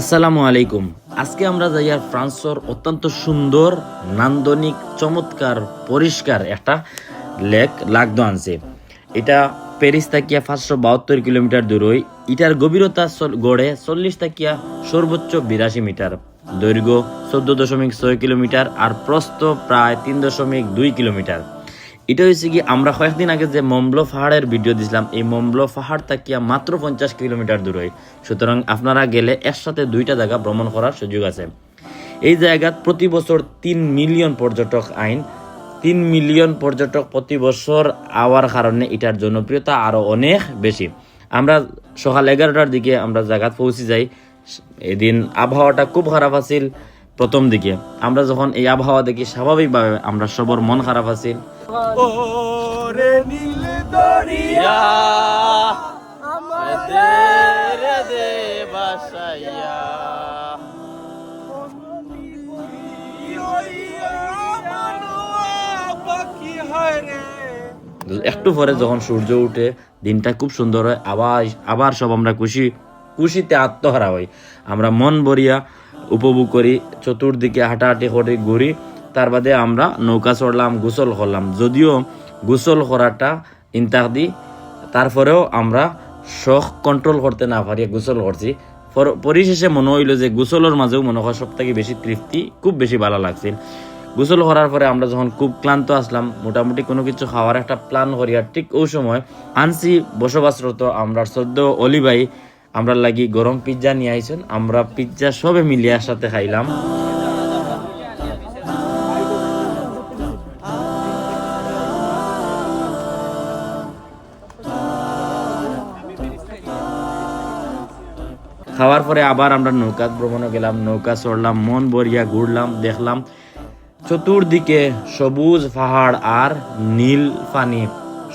আসসালামু আলাইকুম। আজকে আমরা যাই আর ফ্রান্সর অত্যন্ত সুন্দর, নান্দনিক, চমৎকার, পরিষ্কার একটা লেক লাগদো আনছে। এটা প্যারিস তাকিয়া পাঁচশো বাহাত্তর কিলোমিটার দূরই। এটার গভীরতা গড়ে চল্লিশ তাকিয়া সর্বোচ্চ বিরাশি মিটার। দৈর্ঘ্য চোদ্দ দশমিক ছয় কিলোমিটার আর প্রস্থ প্রায় তিন দশমিক দুই কিলোমিটার। এটা হয়েছে কি, আমরা কয়েকদিন আগে যে মম্বলো পাহাড়ের ভিডিও দিছিলাম, এই মম্বলো পাহাড় তাকিয়া মাত্র পঞ্চাশ কিলোমিটার দূরে। সুতরাং আপনারা গেলে একসাথে দুইটা জায়গা ভ্রমণ করার সুযোগ আছে। এই জায়গাত প্রতি বছর তিন মিলিয়ন পর্যটক আইন, তিন মিলিয়ন পর্যটক প্রতি বছর আওয়ার কারণে এটার জনপ্রিয়তা আরও অনেক বেশি। আমরা সকাল এগারোটার দিকে আমরা জায়গাত পৌঁছে যাই। এদিন আবহাওয়াটা খুব খারাপ আছিল। প্রথম দিকে আমরা যখন এই আবহাওয়া দেখি স্বাভাবিকভাবে আমরা সবার মন খারাপ বাসাইয়া একটু পরে যখন সূর্য উঠে দিনটা খুব সুন্দর হয় আবার আবার সব আমরা খুশি খুশিতে আত্মহারা হই। আমরা মন ভরিয়া উপভোগ করি, চতুর্দিকে হাঁটাহাঁটি করে ঘুরি, তার বাদে আমরা নৌকা চড়লাম, গোসল করলাম। যদিও গোসল করাটা ইন্তাক দি তারপরেও আমরা শখ কন্ট্রোল করতে না পারি গোসল করছি। পরিশেষে মনে হইল যে গোসলের মাঝেও মনে হয় সব থেকে বেশি তৃপ্তি, খুব বেশি ভালো লাগছিল। গোসল করার পরে আমরা যখন খুব ক্লান্ত আসলাম, মোটামুটি কোনো কিছু খাওয়ার একটা প্ল্যান করি আর ঠিক ওই সময় আনসি বসবাসরত আমরা সদ্য অলি ভাই আমরা লাগি গরম পিৎজা নিয়ে আইছেন, আমরা পিৎজা সবে মিলিয়ে একসাথে খাইলাম। খাওয়ার পরে আবার আমরা নৌকা ভ্রমণে গেলাম, নৌকা চড়লাম, মন বরিয়া ঘুরলাম, দেখলাম চতুর্দিকে সবুজ পাহাড় আর নীল পানি,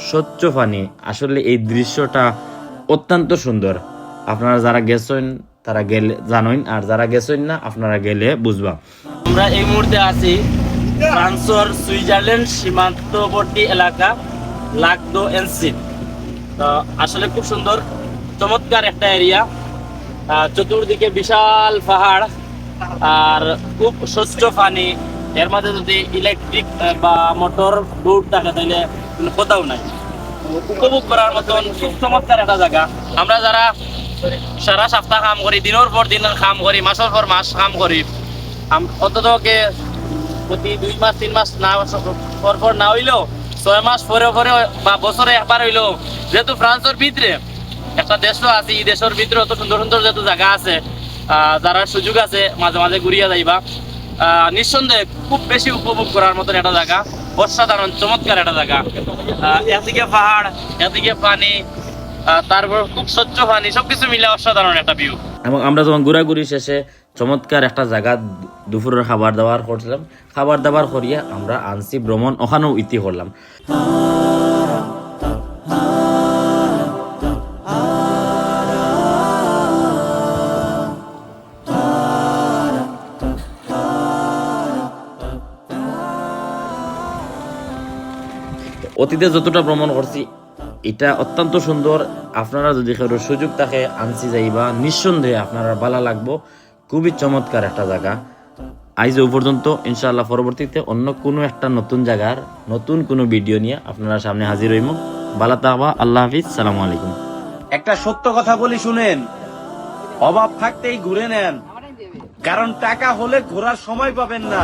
স্বচ্ছ পানি। আসলে এই দৃশ্যটা অত্যন্ত সুন্দর। আপনারা যারা গেছেন, তারা গেলে জানেন, আর যারা গেছেন না, আপনারা গেলে বুঝবা। আমরা এই মুহূর্তে আছি ফ্রান্সর সুইজারল্যান্ড সীমান্তবর্তী এলাকা, লাগদো এনসিন তো আসলে খুব সুন্দর, চমৎকার একটা এরিয়া চতুর্দিকে বিশাল পাহাড়, আর খুব স্বচ্ছ পানি। এর মাঝে যদি ইলেকট্রিক বা মোটর দৌড় থাকে, তাহলে কোথাও নাই। উপভোগ করার মতন খুব চমৎকার একটা জায়গা। আমরা যারা সারা সপ্তাহ কাম করি দিনের পর দিন কাম করি মাসের পর মাস কাম করি। অন্ততকে প্রতি দুই মাস তিন মাস না পর পর না হইলেও, ছয় মাস পরে পরে বা বছরে একবার হইলেও, যেহেতু ফ্রান্সের ভিতরে একটা দেশও আছে, এই দেশের ভিতরে অত সুন্দর সুন্দর যেহেতু জায়গা আছে যারা সুযোগ আছে মাঝে মাঝে ঘুরিয়া যাইবা। নিঃসন্দেহে খুব বেশি উপভোগ করার মতন একটা জায়গা অসাধারণ চমৎকার একটা জায়গা এদিকে পাহাড় এদিকে পানি তারপর খুব স্বচ্ছ পানি, সবকিছু মিলে অসাধারণ একটা ভিউ এবং আমরা যখন ঘোরাঘুরি শেষে চমৎকার একটা জায়গা দুপুরের খাবার দাবার করছিলাম, খাবার দাবার করিয়ে আমরা আনসি ভ্রমণ, ওখানেও ইতি করলাম। অতীতে যতটা ভ্রমণ করছি এটা অত্যন্ত সুন্দর। আপনারা যদি কারও সুযোগ থাকে আনসি যাইবা। নিঃসন্দেহে আপনারা ভালো লাগবো। খুবই চমৎকার একটা জায়গা। আজ ও পর্যন্ত, ইনশাআল্লাহ পরবর্তীতে অন্য কোনো একটা নতুন জায়গার নতুন কোনো ভিডিও নিয়ে আপনারা সামনে হাজির হইম। ভালো থাকবা আল্লাহ হাফিজ, সালামু আলাইকুম। একটা সত্য কথা বলি শুনেন, অভাব থাকতেই ঘুরে নেন। কারণ টাকা হলে ঘোরার সময় পাবেন না।